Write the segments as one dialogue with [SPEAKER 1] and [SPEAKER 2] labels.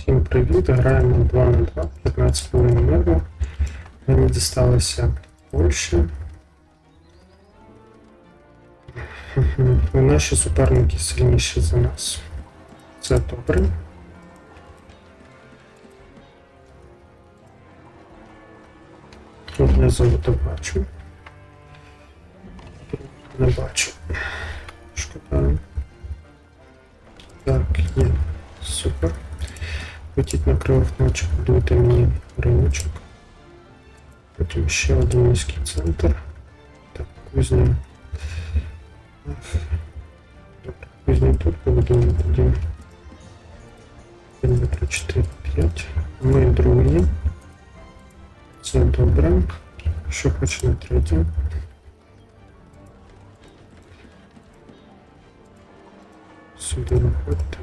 [SPEAKER 1] Всім привіт! Граємо 2 на 2, 15 хвилин мирно. Мені дісталося Польща. Наші суперники сильніші за нас. Це добре. Тут я золото бачу. Не бачу. Шкода. Хотіть на кривих ночах будуйте мені риночок. Потім ще один міський центр. Так, кузня. Ах. Добре, кузню тут побудуємо тоді. 1, 2, 3, 4, 5. Ми другі. Це добре. Що хоч на третє? Сюди виходьте.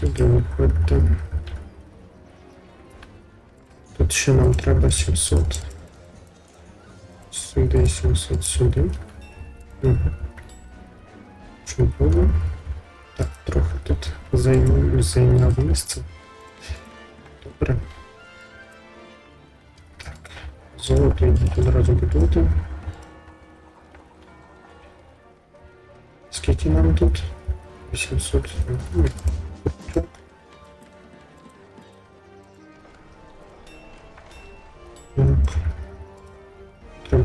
[SPEAKER 1] Сюди виходьте. Тут ще нам треба 700. Сюди 700, сюди. Угу. Чудово. Так, трохи тут зайняв, зайняв місце. Добре. Так, золото йдіть одразу будувати. Скільки нам тут? 800. Мгм.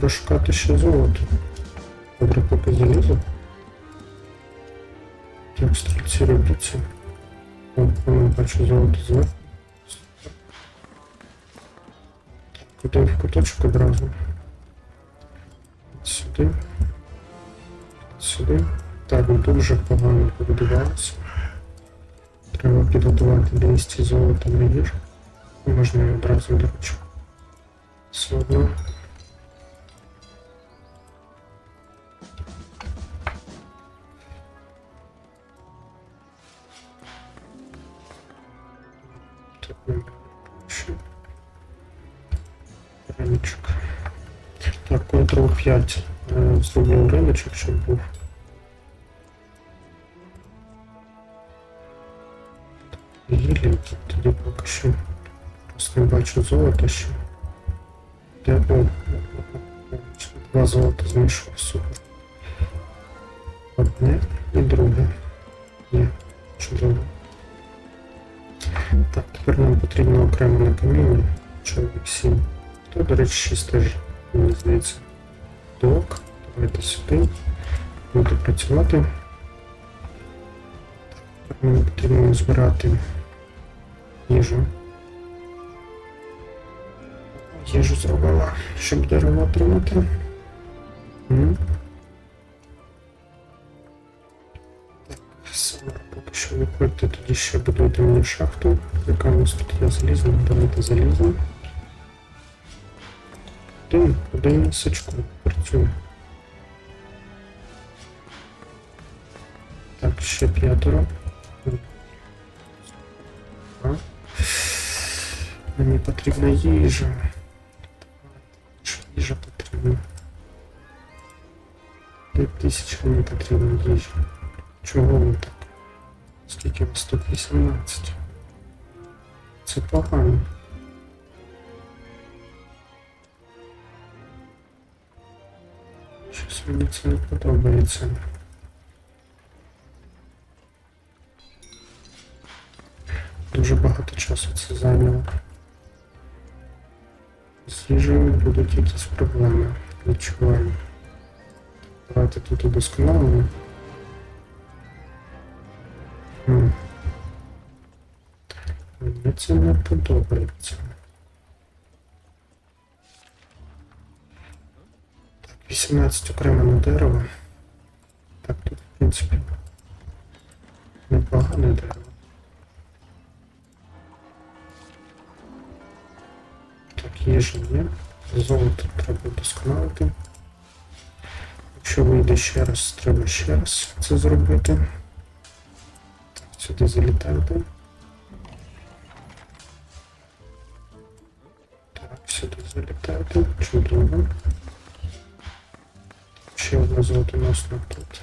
[SPEAKER 1] Треба шукати ще золото. Добре, поки залізо. Так, стрільці робіться. О, воно бачу золото зверху. Куди в куточок одразу? Сюди. Сюди. Так, дуже погано побудувалося. Треба підготувати 200 золота на їжу. Можна і одразу до речі. Все одно. Риночок. Так, Ctrl 5 е, зробив риночок, щоб був. Гілі, тоді поки що просто не бачу золота ще. Де о, о, два золота знайшов, супер. Одне і друге. Є, чудово. Так, тепер нам потрібно окремо на каміння. Чоловік 7. То, до речі, 6 теж, мені здається. Док. Давайте сюди. Буду працювати. Мені потрібно збирати їжу. Їжу зробила, щоб дерево отримати. будуйте мені шахту. Яка у нас тут є залізна, давайте залізна. Один, один місячку працює. Так, ще п'ятеро. А? Мені потрібна їжа. Що їжа потрібна? 5000 мені потрібна їжа. Чого ви так? Скільки у вас тут 18? Це погано. Щось мені це не подобається. Дуже багато часу це зайняло. З їжею будуть якісь проблеми. Відчуваю. Давайте тут удосконалимо. Це не подобається. Так, 18 окремо дерево. Так, тут, в принципі, непогане дерево. Так, їжа є. Золото треба вдосконалити. Якщо вийде ще раз, треба ще раз це зробити. Так, сюди залітайте. Сюди залітати. Чудово. Ще одна золотоносна тут.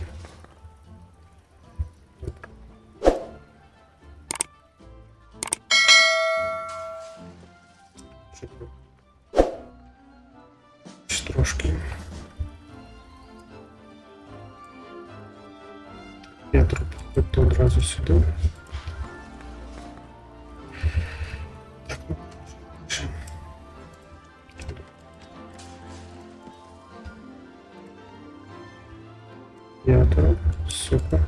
[SPEAKER 1] Супер.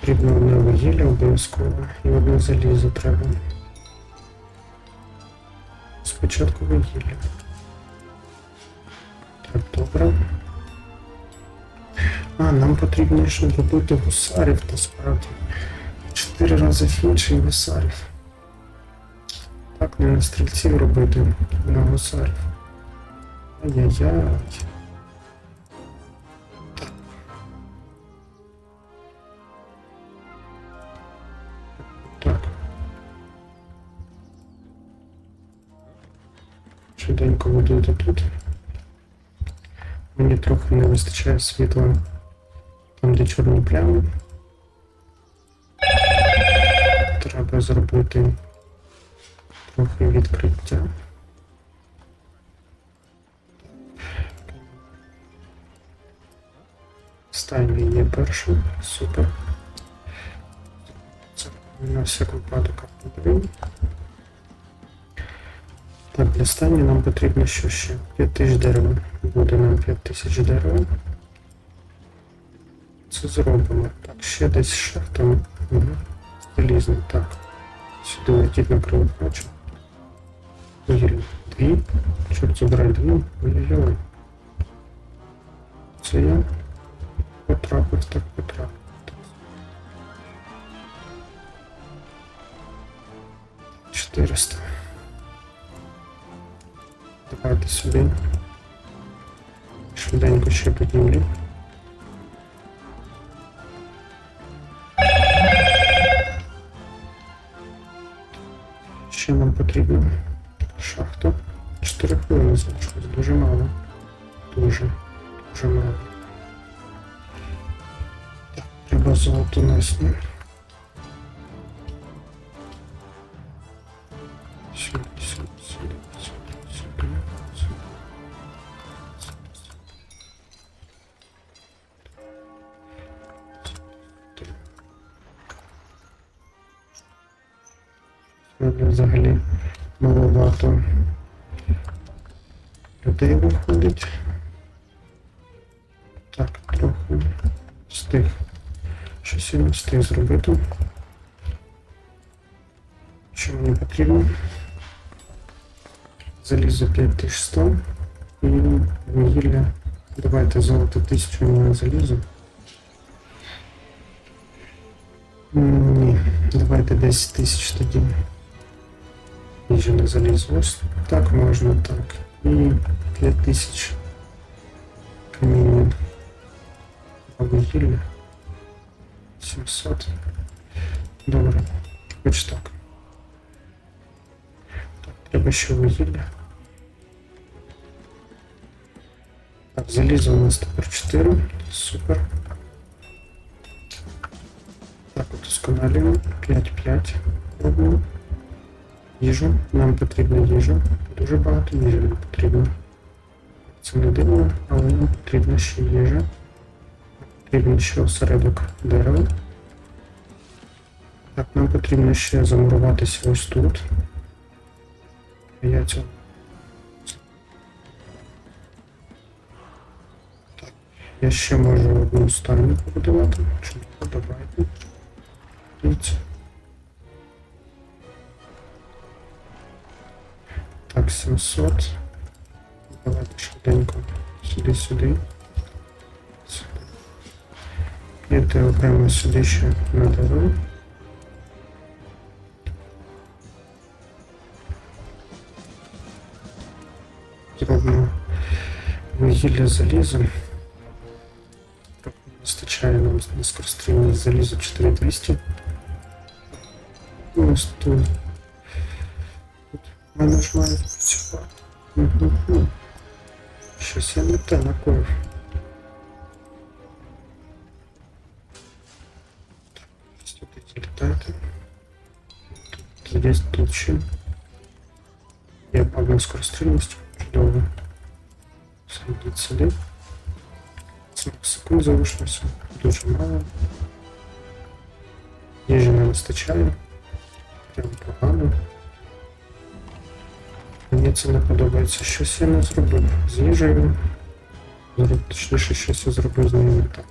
[SPEAKER 1] Потрібно одне вугілля обов'язково і одне залізо треба. Спочатку вугілля. Так, добре. А, нам потрібно ще зробити гусарів насправді. Чотири рази фінші і гусарів. Так, не на стрільців робити, на гусарів. Ай-яй-яй. Швиденько будуйте тут. Мені трохи не вистачає світла там, де чорні плями. Треба зробити трохи відкриття. Стайний є першим. Супер. Це на всяк випадок апгрейд. Так, для стані нам потрібно що ще? 5000 дерева. Буде нам 5000 дерева. Це зробимо. Так, ще десь шахта. Угу. Залізний. Так. Сюди летіть на кривохочу. Вугілля. Дві. Чорт забирай дві. Ой-ой-ой. Це я потрапив, так потрапив. Чотириста. Давайте сюди. Швиденько ще піднімлю. Ще нам потрібно шахта. 4 хвилини залишилось. Дуже мало. Дуже, дуже мало. Так, треба золото людей виходить. Так, трохи встиг. Щось я не встиг зробити. Що мені потрібно? Залізо 5100 і вугілля. Давайте золото 1000 на залізо. Ні, давайте 10 тисяч тоді. Їжа на залізо. Ось так можна, так. І 5 тисяч каміння. А вугілля. 700. Добре. Хоч так. Так, треба ще вугілля. Так, залізо у нас тепер 4. Супер. Так, удосконалюємо. 5-5 робимо. Їжу. Нам потрібна їжа. Дуже багато їжі нам потрібно. Це не дивно, але нам потрібна ще їжа. Потрібен ще осередок дерева. Так, нам потрібно ще замуруватися ось тут. Я цього. Так, я ще можу одну стайню побудувати. Чому? Давайте. Так, 700. Давайте швиденько. Сюди, сюди. Сюди. І ти окремо сюди ще на дорогу. Зробимо вугілля заліза. Трохи не вистачає нам на скорострільне залізо 4200. Ось тут. Тут в мене ж має працювати. Угу. Щось я не те накоїв. Так, сюди літайте. Тут є тут ще Є одна скорострільність. Чудово. Все, йдіть сюди. 40 секунд залишилося. Дуже мало. Їжі не вистачає. Прям погано. Це не подобається. Щось я не зробив з їжею. Зроб- Точніше, щось я зробив з нею не так.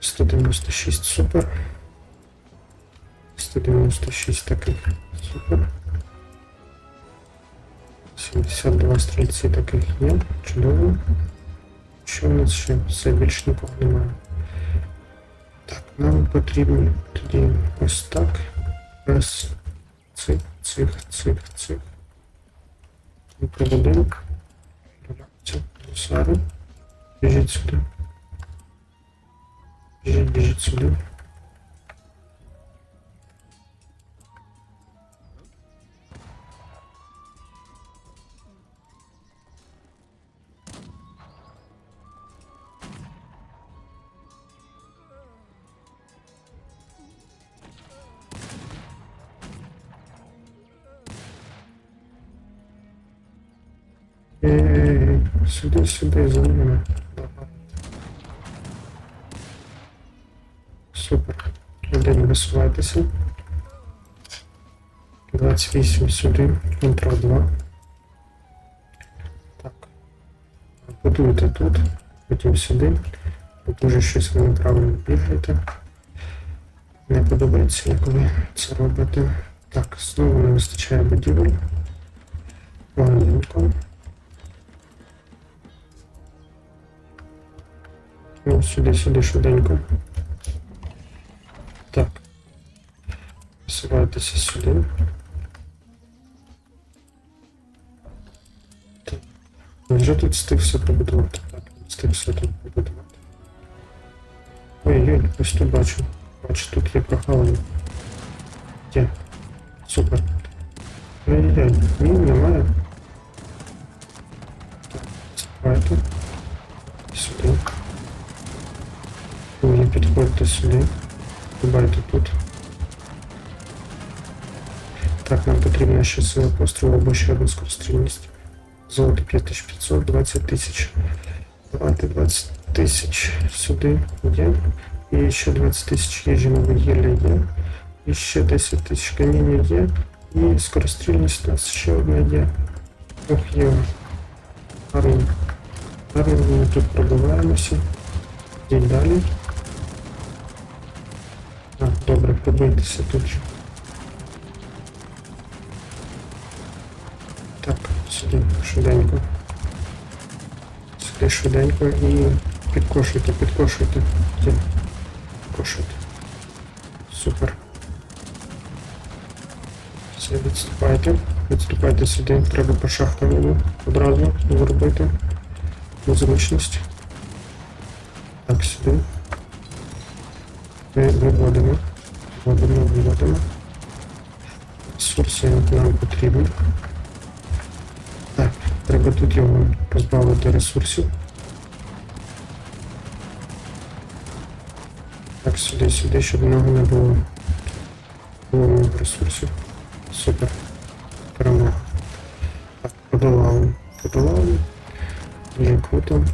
[SPEAKER 1] 196 супер. 196 таких супер. 72 стрільці таких є. Чудово. Що в нас ще? Все більш нікого немає. Так, нам потрібно тоді ось так. Раз. Цих, цих, цих, цих. Проведемо. Гусари. Біжіть сюди. Біжіть, біжіть сюди. Ей, сюди, сюди, за ними. Супер. Один висувайтеся. 28 сюди. Контрол 2. Так. Будуйте тут. Потім сюди. Тут дуже щось ви неправильно бігаєте. Не подобається, ви це робите. Так, знову не вистачає будівель. Поганенько. Ну, сюди, сюди, швиденько. Так. Посувайтеся сюди. Так. Вже тут встиг все побудувати. Так, встиг все тут побудувати. Ой-ой, ось тут бачу. Бачу, тут є прогалина. Є. Супер. Ой-ой, ні, немає. Так, Давайте. Сюди. Підходьте сюди. Дубайте тут. Так, нам потрібна ще сила пострілу або ще одна скорострільність. Золото 5500, 20 тисяч. Давайте 20 тисяч сюди є. І ще 20 тисяч їжі вугілля є. І ще 10 тисяч каміння є. І скорострільність у нас ще одна є. Ох, є. Гарно. Гарно ми тут пробиваємося. Йдіть далі. Добре, побийтеся тут. Так, сюди швиденько. Сюди швиденько і підкошуйте, підкошуйте. Є. Підкошуйте. Супер. Все, відступайте. Відступайте сюди. Треба по шахтовому одразу зробити. Незручність. Так, сюди. Ми виводимо. Виводимо, виводимо. Ресурси нам потрібні. Так, треба тут його позбавити ресурсів. Так, сюди, сюди, щоб нього не було. Було ресурсів. Супер. Перемога. Так, подолали. Подолали. Дуже круто.